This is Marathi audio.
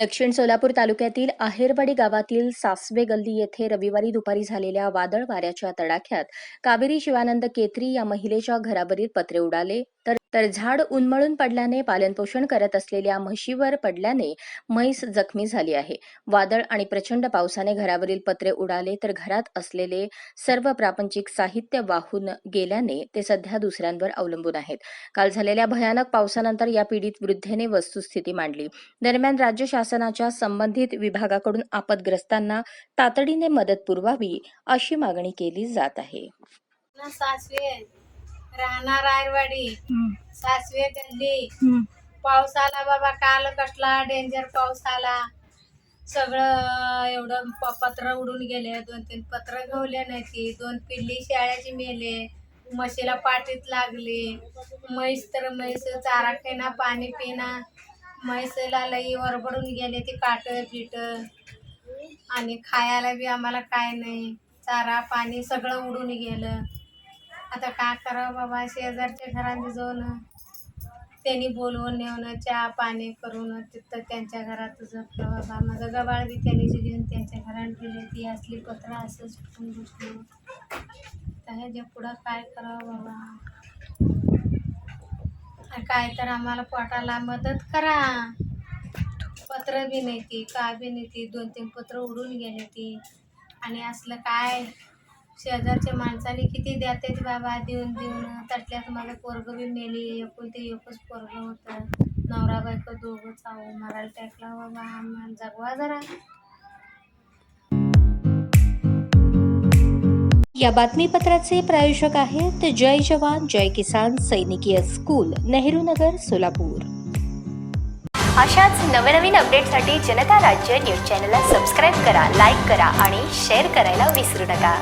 दक्षिण सोलापूर तालुक्यातील आहेरवाडी गावातील सासवे गल्ली येथे रविवारी दुपारी झालेल्या वादळ वाऱ्याच्या तडाख्यात कावेरी शिवानंद केतरी या महिलेच्या घरावरील पत्रे उडाले. तर तर झाड उन्मळून पडल्याने पालनपोषण करत असलेल्या म्हशीवर पडल्याने म्हैस जखमी झाली आहे. वादळ आणि प्रचंड पावसाने घरावरील पत्रे उडाले तर घरात असलेले सर्व प्रापंचिक साहित्य वाहून गेल्याने ते सध्या दुसऱ्यांवर अवलंबून आहेत. काल झालेल्या भयानक पावसानंतर या पीडित वृद्धेने वस्तुस्थिती मांडली. दरम्यान राज्य शासनाच्या संबंधित विभागाकडून आपदग्रस्तांना तातडीने मदत पुरवावी अशी मागणी केली जात आहे. राहणार आयरवाडी सासवे गल्ली पाऊस आला बाबा काल कसला डेंजर पाऊस आला. सगळं एवढं प- पत्र उडून गेले दोन तीन पत्र घेवले नाही ती दोन पिल्ली शाळेची मेले म्हशीला पाठीत लागली. म्हैस तर म्हैस चारा खाईना पाणी पिना. म्हैसला लई वरबडून गेले ती काट पिट आणि खायला बी आम्हाला काय नाही. चारा पाणी सगळं उडून गेलं. आता का करावं बाबा शेजारच्या घरांनी जाऊन त्यांनी बोलवून नेऊन चहा पाणी करून तिथं त्यांच्या घरात जपलं बाबा माझं गबाळ बी त्यांनी घेऊन त्यांच्या घरात गेले ती असली पत्र असंच फुटून बसलो तर ह्याच्या पुढं काय करावं बाबा? काय तर आम्हाला पोटाला मदत करा. पत्र बी नाही ती का बी नाही ती. दोन तीन पत्र उडून गेले ती. आणि असलं काय? शेजारच्या माणसाने किती द्याते बाबा? देऊन देऊन. तटल्यात माझं पोरग बी मेली. एकुलती एकच पोरग होतं. नवरा बायको दोघं चावू मारायला टाकला बाबा. आम्हाला जगवा जरा. या बातमीपत्राचे प्रायोजक आहेत जय जवान जय किसान सैनिकीय स्कूल नेहरू नगर सोलापूर. अशाच नवनवीन अपडेटसाठी जनता राज्य न्यूज चॅनलला सबस्क्राईब करा लाईक करा आणि शेअर करायला विसरू नका.